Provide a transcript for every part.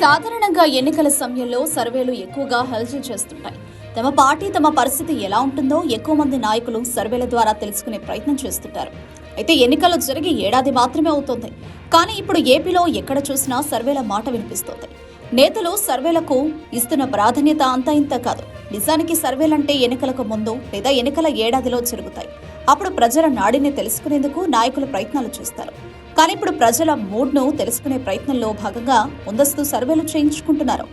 సాధారణంగా ఎన్నికల సమయంలో సర్వేలు ఎక్కువగా హల్చల్ చేస్తుంటాయి. తమ పార్టీ తమ పరిస్థితి ఎలా ఉంటుందో ఎక్కువ మంది నాయకులు సర్వేల ద్వారా తెలుసుకునే ప్రయత్నం చేస్తుంటారు. అయితే ఎన్నికలు జరిగి ఏడాది మాత్రమే అవుతోంది. కానీ ఇప్పుడు ఏపీలో ఎక్కడ చూసినా సర్వేల మాట వినిపిస్తోంది. నేతలు సర్వేలకు ఇస్తున్న ప్రాధాన్యత అంతా ఇంత కాదు. నిజానికి సర్వేలంటే ఎన్నికలకు ముందు లేదా ఎన్నికల ఏడాదిలో జరుగుతాయి. అప్పుడు ప్రజల నాడిని తెలుసుకునేందుకు నాయకులు ప్రయత్నాలు చేస్తారు. కానీ ఇప్పుడు ప్రజల మూడ్ను తెలుసుకునే ప్రయత్నంలో భాగంగా ముందస్తు సర్వేలు చేయించుకుంటున్నారు.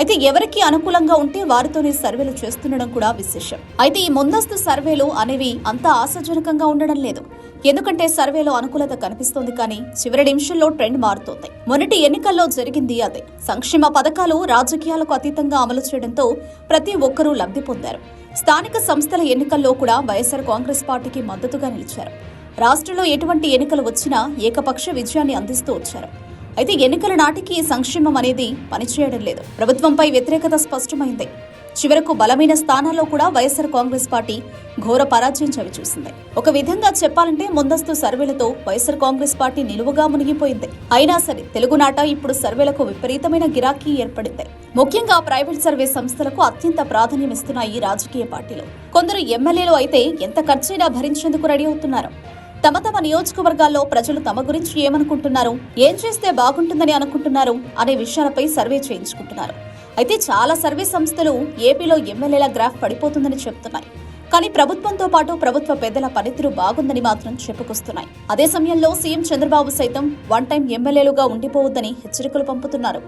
అయితే ఎవరికి అనుకూలంగా ఉంటే వారితోనే సర్వేలు చేస్తుండడం కూడా విశేషం. అయితే ఈ ముందస్తు సర్వేలు అనేవి అంత ఆశాజనకంగా ఉండడం లేదు. ఎందుకంటే సర్వేలో అనుకూలత కనిపిస్తోంది కానీ చివరి నిమిషంలో ట్రెండ్ మారుతోంది. మొన్నటి ఎన్నికల్లో జరిగింది అదే. సంక్షేమ పథకాలు రాజకీయాలకు అతీతంగా అమలు చేయడంతో ప్రతి ఒక్కరూ లబ్ధి పొందారు. స్థానిక సంస్థల ఎన్నికల్లో కూడా వైఎస్ఆర్ కాంగ్రెస్ పార్టీకి మద్దతుగా నిలిచారు. రాష్ట్రంలో ఎటువంటి ఎన్నికలు వచ్చినా ఏకపక్ష విజయాన్ని అందిస్తూ వచ్చారు. అయితే ఎన్నికల నాటికి సంక్షేమం అనేది పనిచేయడం లేదు. ప్రభుత్వంపై వ్యతిరేకత స్పష్టమైంది. చివరకు బలమైన స్థానాల్లో కూడా వైఎస్ఆర్ కాంగ్రెస్ పార్టీ ఘోర పరాజయం చవిచూసింది. ఒక విధంగా చెప్పాలంటే ముందస్తు సర్వేలతో వైఎస్ఆర్ కాంగ్రెస్ పార్టీ నిలువుగా మునిగిపోయింది. అయినా సరే తెలుగునాట ఇప్పుడు సర్వేలకు విపరీతమైన గిరాకీ ఏర్పడింది. ముఖ్యంగా ప్రైవేట్ సర్వే సంస్థలకు అత్యంత ప్రాధాన్యం ఇస్తున్నాయి రాజకీయ పార్టీలు. కొందరు ఎమ్మెల్యేలు అయితే ఎంత ఖర్చైనా భరించేందుకు రెడీ అవుతున్నారు. తమ తమ నియోజకవర్గాల్లో ప్రజలు తమ గురించి ఏమనుకుంటున్నారు? ఏం చేస్తే బాగుంటుందని అనుకుంటున్నారు? అనే విషయాలపై సర్వే చేయించుకుంటున్నారు. అయితే చాలా సర్వే సంస్థలు ఏపీలో ఎమ్మెల్యేల గ్రాఫ్ పడిపోతుందని చెప్తున్నాయి. కానీ ప్రభుత్వంతో పాటు ప్రభుత్వ పెద్దల పనితీరు బాగుందని మాత్రం చెప్పుకొస్తున్నాయి. అదే సమయంలో సీఎం చంద్రబాబు సైతం వన్ టైం ఎమ్మెల్యేలుగా ఉండిపోవద్దని హెచ్చరికలు పంపుతున్నారు.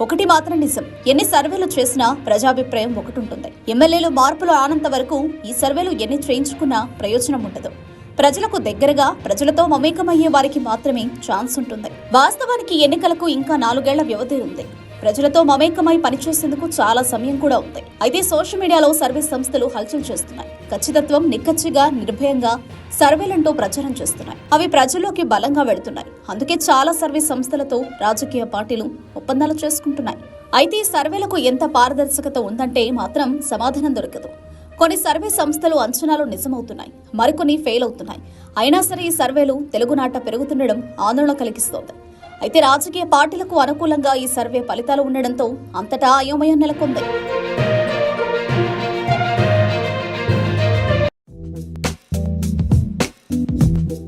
ఒకటి మాత్రం నిజం. ఎన్ని సర్వేలు చేసినా ప్రజాభిప్రాయం ఒకటి ఉంటుంది ఎమ్మెల్యేలు మార్పులు ఆనంత వరకు ఈ సర్వేలు ఎన్ని చేయించుకున్నా ప్రయోజనం ఉండదు. ప్రజలకు దగ్గరగా ప్రజలతో మమేకమయ్యే వారికి మాత్రమే ఛాన్స్ ఉంటుంది. వాస్తవానికి ఎన్నికలకు ఇంకా నాలుగేళ్ళ వ్యవధి ఉంది. ప్రజలతో మమేకమై పనిచేసేందుకు చాలా సమయం కూడా ఉంది. అయితే సోషల్ మీడియాలో సర్వే సంస్థలు హల్చల్ చేస్తున్నాయి. ఖచ్చితత్వం నిక్కచ్చిగా నిర్భయంగా సర్వేలంటూ ప్రచారం చేస్తున్నాయి. అవి ప్రజల్లోకి బలంగా వెళుతున్నాయి. అందుకే చాలా సర్వే సంస్థలతో రాజకీయ పార్టీలు ఒప్పందాలు చేసుకుంటున్నాయి. అయితే ఈ సర్వేలకు ఎంత పారదర్శకత ఉందంటే మాత్రం సమాధానం దొరకదు. కొన్ని సర్వే సంస్థలు అంచనాలు నిజమవుతున్నాయి. మరికొన్ని ఫెయిల్ అవుతున్నాయి. అయినా సరే ఈ సర్వేలు తెలుగునాట పెరుగుతుండడం ఆందోళన కలిగిస్తోంది. అయితే రాజకీయ పార్టీలకు అనుకూలంగా ఈ సర్వే ఫలితాలు ఉండడంతో అంతటా అయోమయం నెలకొంది.